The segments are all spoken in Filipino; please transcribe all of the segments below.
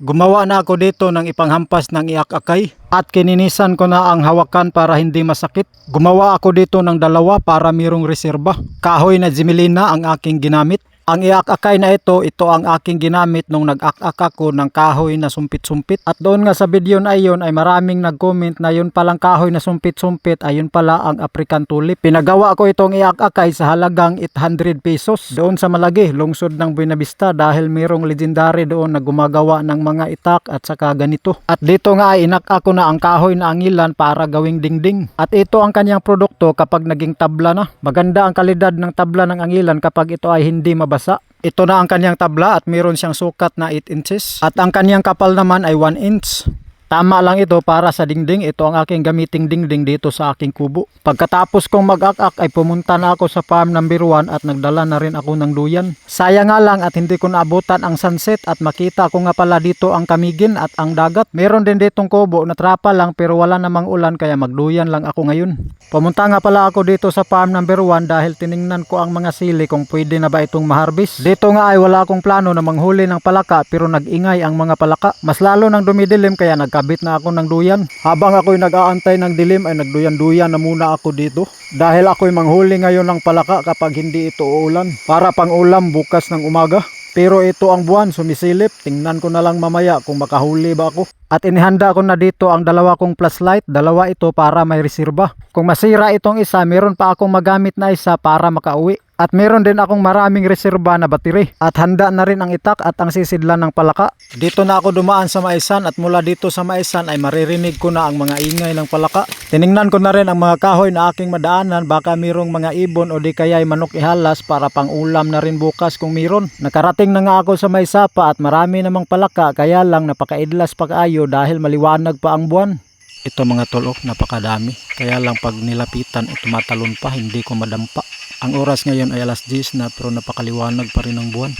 Gumawa na ako dito ng ipanghampas ng iak-akay at kininisan ko na ang hawakan para hindi masakit. Gumawa ako dito ng dalawa para mirong reserba. Kahoy na Jimelina ang aking ginamit. Ang iak-akay na ito, ito ang aking ginamit nung nag-ak-ak ako ng kahoy na sumpit-sumpit. At doon nga sa video na iyon ay maraming nag-comment na yun palang kahoy na sumpit-sumpit ay yun pala ang African tulip. Pinagawa ko itong iak-akay sa halagang 800 pesos doon sa Malagi, lungsod ng Buenavista dahil mayroong legendary doon na gumagawa ng mga itak at saka ganito. At dito nga ay inak ako na ang kahoy na angilan para gawing dingding. At ito ang kanyang produkto kapag naging tabla na. Maganda ang kalidad ng tabla ng angilan kapag ito ay hindi mabasa. Ito na ang kanyang tabla at mayroon siyang sukat na 8 inches. At ang kanyang kapal naman ay 1 inch. Tama lang ito para sa dingding. Ito ang aking gamiting dingding dito sa aking kubo. Pagkatapos kong mag-ak-ak ay pumunta na ako sa farm number 1 at nagdala na rin ako ng duyan. Sayang nga lang at hindi ko naabutan ang sunset at makita ko nga pala dito ang kamigin at ang dagat. Meron din ditong kubo na trapa lang pero wala namang ulan kaya magduyan lang ako ngayon. Pumunta nga pala ako dito sa farm number 1 dahil tiningnan ko ang mga sili kung pwede na ba itong maharbis. Dito nga ay wala akong plano na manghuli ng palaka pero nag-ingay ang mga palaka. Mas lalo nang dumidilim kaya nagkabit na ako ng duyan. Habang ako'y nag-aantay ng dilim ay nagduyan-duyan na muna ako dito. Dahil ako'y manghuli ngayon ng palaka kapag hindi ito uulan. Para pang ulam bukas ng umaga. Pero ito ang buwan, sumisilip. Tingnan ko na lang mamaya kung makahuli ba ako. At inihanda ko na dito ang dalawa kong flashlight. Dalawa ito para may reserba. Kung masira itong isa, meron pa akong magamit na isa para makauwi. At meron din akong maraming reserba na battery. At handa na rin ang itak at ang sisidlan ng palaka. Dito na ako dumaan sa maisan at mula dito sa maisan ay maririnig ko na ang mga ingay ng palaka. Tiningnan ko na rin ang mga kahoy na aking madaanan baka mayroong mga ibon o di kaya'y manok ihalas para pang ulam na rin bukas kung mayroon. Nakarating na nga ako sa may sapa at marami namang palaka kaya lang napakaidlas pag-ayo dahil maliwanag pa ang buwan. Ito mga tolok, napakadami. Kaya lang pag nilapitan, ito matalon pa, hindi ko madampa. Ang oras ngayon ay alas 10 na pero napakaliwanag pa rin ang buwan.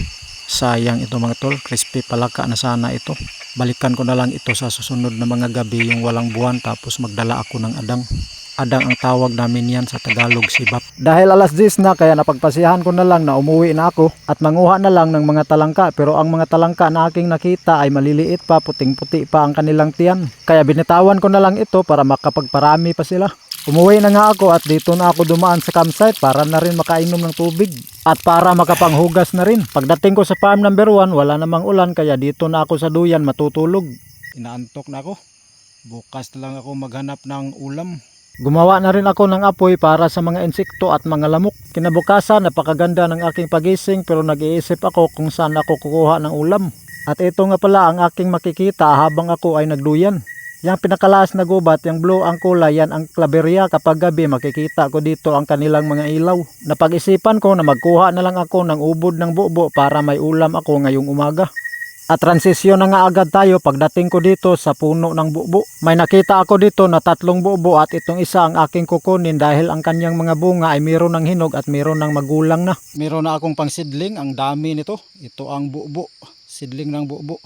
Sayang ito mga tol, crispy palaka na sana ito. Balikan ko na lang ito sa susunod na mga gabi yung walang buwan tapos magdala ako ng adang. Adang ang tawag namin yan sa Tagalog sibap. Dahil alas 10 na kaya napagpasiyahan ko na lang na umuwi na ako at manguha na lang ng mga talangka pero ang mga talangka na aking nakita ay maliliit pa puting-puti pa ang kanilang tiyan. Kaya binitawan ko na lang ito para makapagparami pa sila. Umuwi na nga ako at dito na ako dumaan sa campsite para na rin makainom ng tubig at para makapanghugas na rin. Pagdating ko sa farm number 1 wala namang ulan kaya dito na ako sa duyan matutulog. Inaantok na ako. Bukas na lang ako maghanap ng ulam. Gumawa na rin ako ng apoy para sa mga insekto at mga lamok. Kinabukasan, napakaganda ng aking pagising pero nag-iisip ako kung saan ako kukuha ng ulam. At ito nga pala ang aking makikita habang ako ay nagduyan. Yang pinakalaas na gubat, yung blue ang kulay, yan ang klaberya. Kapag gabi, makikita ko dito ang kanilang mga ilaw. Napag-isipan ko na magkuha na lang ako ng ubod ng bubo para may ulam ako ngayong umaga. At transisyon na nga agad tayo pagdating ko dito sa puno ng bubo. May nakita ako dito na tatlong bubo at itong isa ang aking kukunin dahil ang kanyang mga bunga ay mayroon ng hinog at mayroon ng magulang na. Mayroon na akong pang sidling, ang dami nito. Ito ang bubo, sidling ng bubo.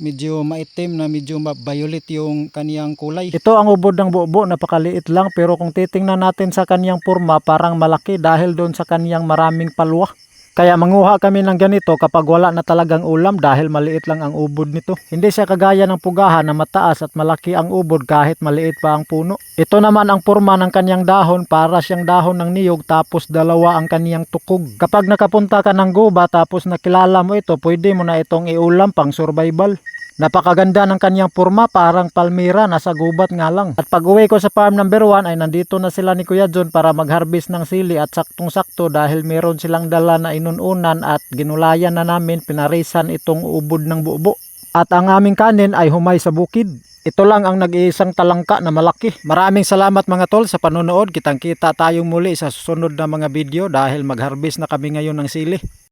Medyo maitim na medyo violet yung kaniyang kulay. Ito ang ubod ng bubo, napakaliit lang pero kung titingnan natin sa kaniyang purma parang malaki dahil doon sa kaniyang maraming palwa. Kaya manguha kami ng ganito kapag wala na talagang ulam dahil maliit lang ang ubod nito. Hindi siya kagaya ng pugahan na mataas at malaki ang ubod kahit maliit pa ang puno. Ito naman ang purma ng kanyang dahon para siyang dahon ng niyog tapos dalawa ang kanyang tukog. Kapag nakapunta ka ng guba tapos nakilala mo ito, pwede mo na itong iulam pang survival. Napakaganda ng kanyang purma, parang palmira, nasa gubat nga lang. At pag uwi ko sa farm number 1 ay nandito na sila ni Kuya John para mag-harvest ng sili at saktong-sakto dahil meron silang dala na inununan at ginulayan na namin pinarisan itong ubod ng bubo. At ang aming kanin ay humay sa bukid. Ito lang ang nag-iisang talangka na malaki. Maraming salamat mga tol sa panonood. Kitang kita tayong muli sa susunod na mga video dahil mag-harvest na kami ngayon ng sili.